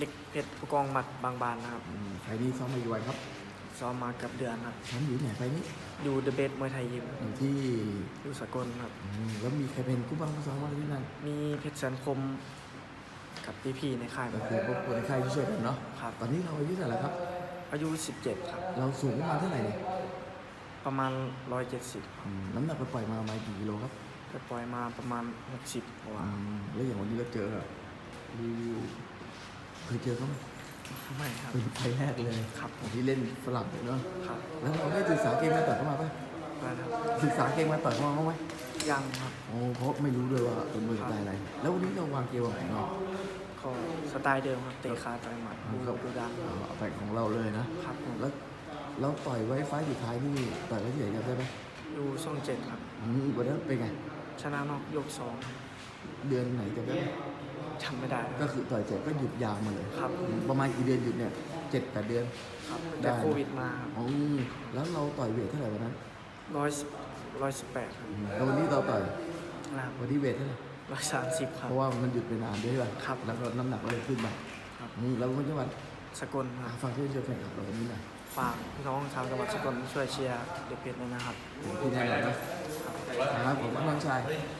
เด็กเพชรผู้กองหมัดบางบานนะครับ อืมไฟล์นี้ซ้อมมาอยู่วันครับซ้อมมาเกับเดือนครับ แชมป์อยู่ที่ไหนไฟล์นี้ดูเดอะเบสมวยไทยยิมอยู่ที่ดูสากลครับ อืมแล้วมีใครเป็นคู่บ้างคู่ซ้อมบ้างที่นั่นมีเพชรแสนคมกับพี่พี่ๆในค่ายก็คือพวกคนในค่ายที่ช่วยกันเนาะครับ ตอนนี้เราอายุเท่าไหร่ครับ อายุ 17 ครับ เราสูงประมาณเท่าไหร่เนี่ยประมาณ 170อืมน้ำหนักเราปล่อยมาประมาณกี่กิโลครับไปปล่อยมาประมาณ 60กว่าอืมแล้วอย่างวันนี้เราเจอรีวิว เคยเจอเขาไหมไม่ครับเป็นไฟล์แรกเลยครับที่เล่นฝรั่งเนาะครับแล้วเราได้ศึกษาเกมมาต่อยเข้ามาปะมาครับศึกษาเกมมาต่อยเข้ามาบ้างไหมยังครับโอ้เพราะไม่รู้ด้วยว่าเป็นมวยสไตล์อะไร แล้ววันนี้เราวางเกมวางแผนไงก็สไตล์เดิมครับเตะขาต่อยหมัดดูครับดูดังเอาแผนของเราเลยนะครับผมแล้วเราต่อยไว้ไฟล์สุดท้ายนี่ต่อยไว้ที่ไหนจำได้ไหมดูช่องเจ็ดครับอืมวันนั้นเป็นไงชนะนอกยกสอง เดือนไหนจำได้ไหมจำไม่ได้คก็รับคือต่อยเสร็จก็หยุดยาวมาเลยครับ ประมาณกี่เดือนหยุดเนี่ยเจ็ดแปดเดือนครับได้แต่โควิดมาครับอ๋อแล้วเราต่อยเวทเท่าไหร่วันนั้นร้อยร้อยสิบแปดครับอืมแล้ววันนี้เราต่อยนะครับวันนี้เวทเท่าไหร่ร้อยสามสิบครับเพราะว่ามันหยุดไปนานด้วยป่ะครับ แล้วก็น้ำหนักก็เลยขึ้นมาครับอืมแล้ววันจังหวัดสกลคอะรับฝากเพื่อนช่วยแฟนคลับเราวันนี้หน่อยฝากพี่น้องชาวจังหวัดสกลช่วยเชียร์เด็กเพชรด้วยนะครับที่แน่นอนนะครับผมน้องชายค